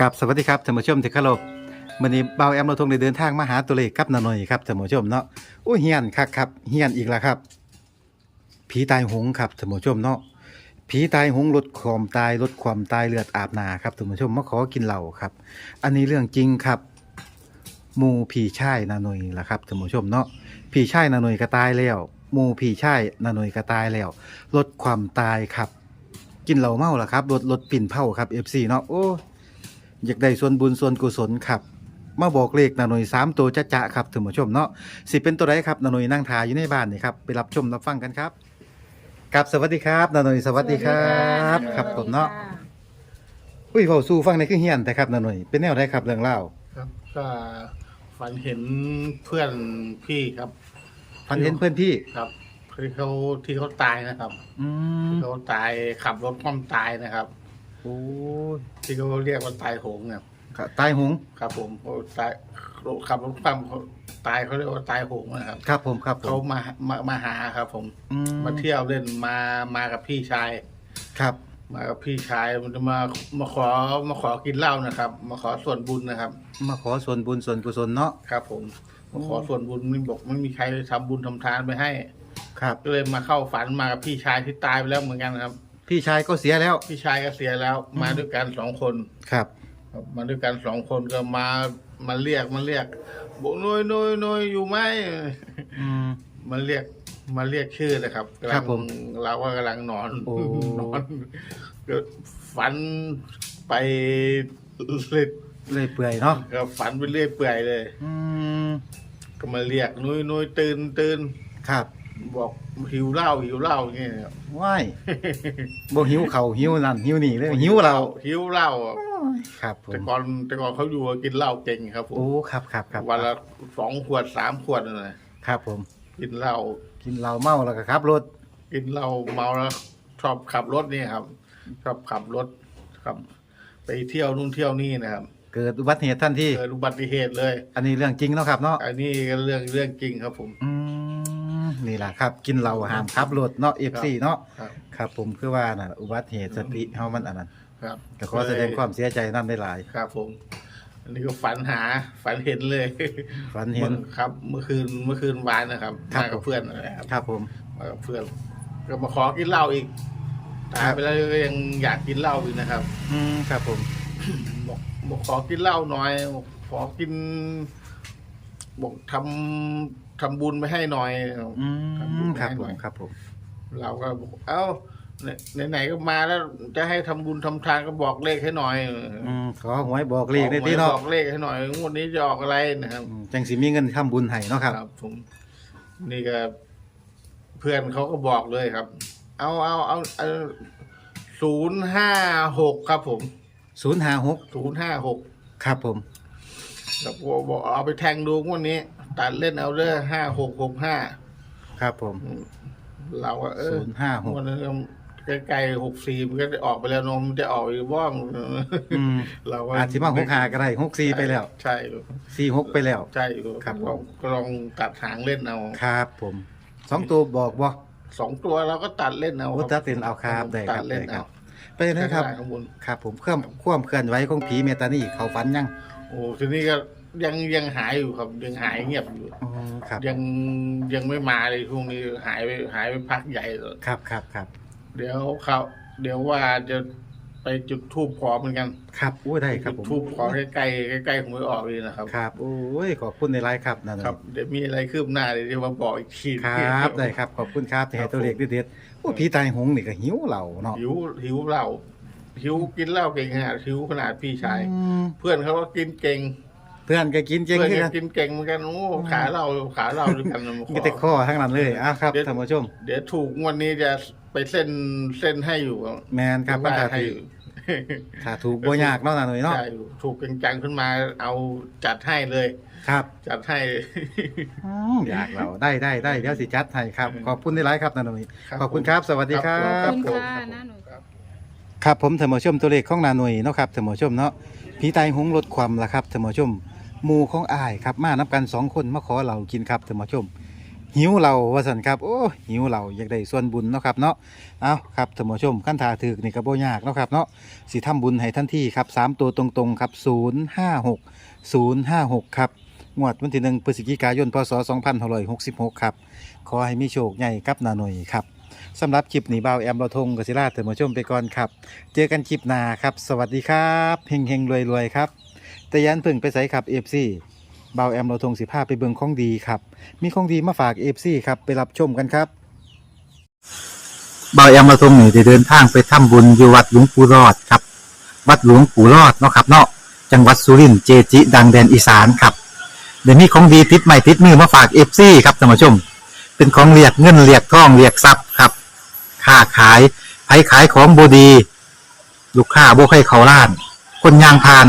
กับสวัสดีครับท่านผู้ชมที่เคารพวันนี้เบาแอมเราทงได้เดินทางมาหาตัวเลขกับนาหน่อยครับท่านผู้ชมเนาะโอ้เฮียนคักครับเฮียนอีกแล้วครับ ผีตายหงครับท่านผู้ชมเนาะผีตายหงลดความตายลดความตายเลือดอาบนาครับท่านผู้ชมมาขอกินเหล้าครับ อันนี้เรื่องจริงครับหมูผีชายนาหน่อยล่ะครับท่านผู้ชมเนาะผีชายนาหน่อยก็ตายแล้วหมูผีชายนาหน่อยก็ตายแล้ว ลดความตายครับ กินเหล้าเมาล่ะครับลดลดปิ่นเผาครับ FC เนาะโอ้ อยากได้ส่วนบุญส่วนกุศลครับ มาบอกเลขนาหน่ยสามตัวจะจะครับท่านผู้ชมเนาะสิเป็นตัวใดครับนาหน่ยนั่งทาอยู่ในบ้านนี่ครับไปรับชมรับฟังกันครับครับสวัสดีครับนาหน่ยสวัสดีครับครับผมเนาะอุ้ยเฝ้าสู้ฟังในคือเฮียนแต่ครับนาหน่ยเป็นแนวใดครับเรื่องเล่าครับก็ฝันเห็นเพื่อนพี่ครับพันเห็นเพื่อนพี่ครับที่เขาที่เขาตายนะครับอืมที่เขาตายขับรถคว่ำตายนะครับ โอ้ยที่เขาเรียกว่าตายโหงเนี่ยครับตายหงครับ ผมเขาตายขับรถคว่ำเขาตายเขาเรียกว่าตายโหงนะครับครับผมครับผเขามมามามาหาครับ ผม อืมาเที่ยวเล่นมามากับพี่ชาย ครับ มากับพี่ชายมันจะมามาขอมาขอกินเหล้านะครับ มาขอส่วนบุญนะครับ มาขอส่วนบุญส่วนกุศลเนาะครับ ผมมาขอส่วนบุญไม่บอกไม่มีใครทำบุญทำทานไปให้ ครับ ก็เลยมาเข้าฝันมากับพี่ชายที่ตายไปแล้วเหมือนกันครับ พี่ชายก็เสียแล้ว พี่ชายก็เสียแล้ว มาด้วยกันสองคนครับ ครับมาด้วยกันสองคนก็มามาเรียกมาเรียกบอกนุยนุยนุยอยู่ไหม อืมมาเรียกมาเรียกชื่อนะครับกำลังครับผมเราก็กำลังนอนโอ้ นอนก็ฝันไปเรื่อยเลยเปื่อยเนาะก็ฝันไปเรื่อยเปื่อยเลย อืมก็มาเรียกนุยนุยตื่นตื่นครับ บอกหิวเหล้าหิวเหล้าอย่างเงี้ยครับว้ายบ่หิวเขาวหิวนั่นหิวนี่เลยหิวเราหิวเหล้าอะครับผมแต่ก่อนแต่ก่อนเขาอยู่ก็กินเหล้าเก่งครับผมโอ้ครับครับครับวันละสองขวดสามขวดนั่นแหละครับผม กินเหล้ากินเหล้าเมาแล้วก็ขับรถกินเหล้าเมาแล้วชอบขับรถนี่ครับ ชอบขับรถครับ ไปเที่ยวนู่นเที่ยวนี่นะครับเกิดอุบัติเหตุทันทีเกิดอุบัติเหตุเลย อันนี้เรื่องจริงเนาะครับเนาะอันนี้ก็เรื่องเรื่องจริงครับผม อืม นี่ล่ะครับ กินเหล้าห้ามขับรถเนาะ FC เนาะครับ ครับผมคือว่าน่ะอุบัติเหตุสติเฮามันอันนั้นครับก็ขอแสดงความเสียใจนำได้หลาย ครับผม อันนี้ก็ฝันหาฝันเห็นเลยฝันเห็น ครับ เมื่อคืนเมื่อคืนวานนะครับครับ มากับเพื่อนนะครับครับผมมากับเพื่อน ก็มาขอกินเหล้าอีกตายไปแล้วก็ยังอยากกินเหล้าอีกนะครับ อืมครับผม บอกบอกขอกินเหล้าหน่อยบอกขอกินบอกทำ ทำบุญไปให้หน่อย อืทำบุญมไปครับให้ผหน่มอยครับผม เราก็บอกเอ้าไหนไหนๆก็มาแล้วจะให้ทำบุญทำทานก็บอกเลขให้หน่อยอืมขอหวยบอกเลขได้ที่เนาะบอกเลขให้หน่อยงวดนี้จะออกอะไรนะครับ อืมจังสิมีเงินทำบุญให้เนาะครับผมนี่ก็เพื่อนเขาก็บอกเลยครับ เอาเอาเอาศูนย์ห้าหกครับผม056 ศูนย์ห้าหกครับผมแล้วก็บอกเอาไปแทงดูงวดนี้ ตัดเล่นเอาเรื่องห้าหกหกห้าครับผม เราก็เออ056งวดนั้นก็ใกล้ๆหกสี่มันก็จะออกไปแล้วเนมมันจะออกอีกบ้างอืมเราก็อาจสิมาหกหาก็ได้หกสี่ไปแล้วใช่สี่หกไปแล้ว ใช่ครับผมลองก็ลองตัดหางเล่นเอาครับผมสองตัวบอกบ่สองตัวเราก็ตัดเล่นเอาโอ้ตัดเล่นเอาครับได้ครับตัดเล่นได้ครัเอาบไปนะครับ ข้างล่างข้างบน ครับผมเคลื่อนความเคลื่อนไหวของผีเมตานี่เขาฝันยัง โอ้ทีนี้ก็ ยังยังหายอยู่ครับ ยังหายเงียบอยู่ อ๋อครับยังยังไม่มาเลยช่วงนี้หายไปหายไปพักใหญ่เลยครับครับครับเดี๋ยวเขาเดี๋ยวว่าจะไปจุดทูบขอเหมือนกันครับโอ้ได้ครับผมจุดทูบขอใกล้ใกล้ใกล้ๆหวยออกเลยนะครับ ครับโอ้ยขอบคุณในไลน์ครับนั่นครับเดี๋ยวมีอะไรคืบหน้าเดี๋ยวจะมาบอกอีกทีครับได้ครับ ขอบคุณครับที่ให้ตัวเลขเด็ดๆโอ้ผีตายหงนี่ก็หิวเหล่าเนาะหิวหิวเหล้าหิวกินเหล้าเก่งขนาดหิวขนาดพี่ชาย อืมเพื่อนเขาก็กินเก่ง เพื่อนก็กินเก่งเพื่อนคือก็กันกินเก่งเหมือนกันโอ้ขาเหล้าขาเหล้าด้วยกันมาขมีอแต่ข้อทั้งนั้นเลยอะครับท่านผู้ชม เดี๋ยวถูกงวันนี้จะไปเส้นเส้นให้อยู่แมนครับว่าถ้าให้ถูกถ้าถูกบ่ยากเนาะน่ะหน่อยเนาะใช่ถูกจังๆขึ้นมาเอาจัดให้เลย ครับ จัดให้อืมอยากเราได้ได้ได้เดี๋ยวสิจัดให้ครับ ขอบคุณในไลฟ์ครับนาหนุ่ยครับขอบคุณครับ สวัสดีครัครับบขอบคุณผมค่ะน้าหนูครับผมเถมชมตัวเลขของนาหนุ่ยเนาะครับเถมชมเนาะผีตายหงลดความละครับเถมชม หมู่ของอายครับมานับกันสองคนมาขอเรากินครับเถมชม หิวเราว่าสันครับโอ้หิวเราอยากได้ส่วนบุญเนาะครับเนาะเอาครับท่านผู้ชมขั้นทาถือนี่ก็บ่ยากเนาะครับเนาะสิทำบุญให้ทันที่ครับสามตัวตรงๆครับ056 056ครับงวดวันที่หนึ่งพฤศจิกายนพศ2566ครับขอให้มีโชคใหญ่กับนาหน่อยครับสำหรับคลิปนี้บ่าวแอมเราทงกศิราท่านผู้ชมไปก่อนครับ เจอกันคลิปหน้าครับ สวัสดีครับ เฮงเฮงรวยรวยครับ แต่ยันพึ่งไปใส่ครับเอฟซีเบาแอมเราทงสิผ้าไปเบิงของดีครับ มีของดีมาฝากเอฟซีครับไปรับชมกันครับเบาแอมเราทงนี่ได้เดินทางไปทำบุญอยู่วัดหลวงปู่รอดครับ วัดหลวงปู่รอดเนาะครับเนาะจังหวัดสุรินทร์เจจิ ดังแดนอีสานครับเดี๋ยวมีของดีติดใหม่ติดมือมาฝากเอฟซีครับท่านผู้ชม เป็นของเรียกเงินเรียกทองเรียกทรัพย์ครับค้าขายไผขายของบดี ลูกค้าบ่ใครเขาล้าน คนยางพาน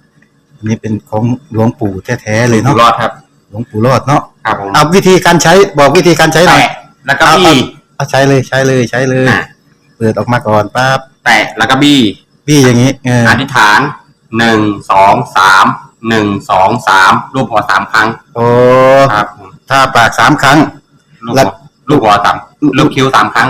อันนี้เป็นของหลวงปู่แท้ๆเลยอยู่เนาะ รอดครับ หลวงปู่รอดเนาะครับผมเอาวิธีการใช้บอกวิธีการใช้หน่อย แตะแล้วก็บี้ เอาใช้เลยใช้เลยใช้เลย อะ เปิดออกมาก่อนปั๊บแตะแล้วก็บี้พี่อย่างนี้เอออธิษฐานหนึ่งสองสามหนึ่งสองสามรูปหัวสามครั้งโอ้ครับผมถ้าปากสามครั้ง ลูกแล้หัววลูกหัวสามลูกคิ้วสามครั้ง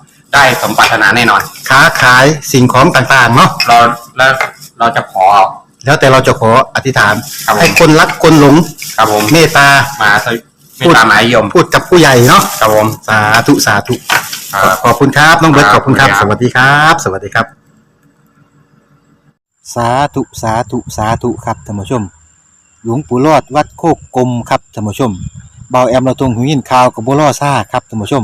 ได้สมปรารถนาแน่นอน ค้าขายสิ่งของต่างๆเนาะเราแล้วเราจะขอ แล้วแต่เราจะขออธิษฐาน ครับผม ให้คนรักคนหลงครับผมเมตตามาสวิไม่ตามหมายยมพูดกับผู้ใหญ่เนาะครับผมสาธุสาธุ ครับ ขอบคุณครับน้องเบิร์ตคขรับอบคุณครับขอบสคุณครับวัสดีครับ สวัสดีครับ สาธุสาธุสาธุครับท่านผู้ชม หลวงปู่รอดวัดโคกกลมครับท่านผู้ชมเบาแอมเราตรงหูยินข่าวกับบัวล่อซ่าครับท่านผู้ชม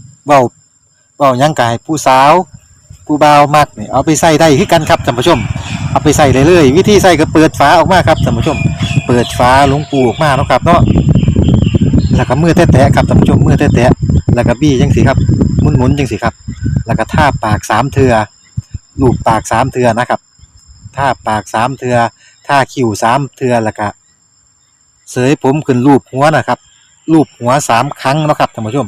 เว้าเว้ายังกายผู้สาว ผู้บ่าวมักนี่เอาไปใส่ได้คือกันครับท่านผู้ชม เอาไปใส่ได้เลยวิธีใส่ก็เปิดฝาออกมาครับท่านผู้ชม เปิดฝาลวงปูออกมาเนาะครับเนาะแล้วก็มือแตะๆครับท่านผู้ชมมือแตะๆแล้วก็บี้จังสิครับหมุนๆจังสิครับ แล้วก็ท่าปากสามเทือลูบปากสามเทือนะครับท่าปากสามเทือท่าคิ้วสามเทือแล้วก็เสยผมขึ้นรูปหัวนะครับรูปหัวสามครั้งเนาะครับท่านผู้ชม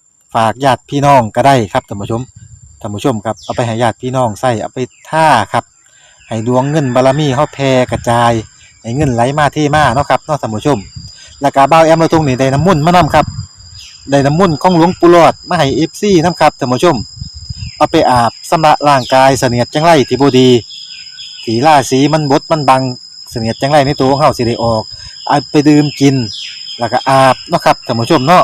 ฝากญาติพี่น้องก็ได้ครับท่านผู้ชมท่านผู้ชมครับเอาไปให้ญาติพี่น้องใส่เอาไปท่าครับให้ดวงเงินบารมีเฮาแผ่กระจายให้เงินไหลมาเทมาเนาะครับเนาะท่านผู้ชม แล้วก็เบาแอมเราทงนี่ได้น้ำมุ่นต์มานํครับได้น้ำมุ่นต์ของหลวงปู่หลอดมาให้เอฟซีนํครับท่านผู้ชม เอาไปอาบสำระร่างกายเสนียดจังไรที่บดีถีล่าสีมันบดมันบังเสนียดจังไรในตัวของเฮาสิได้ออกเอาไปดื่มกิน แล้วก็อาบเนาะครับท่านผู้ชมเนาะ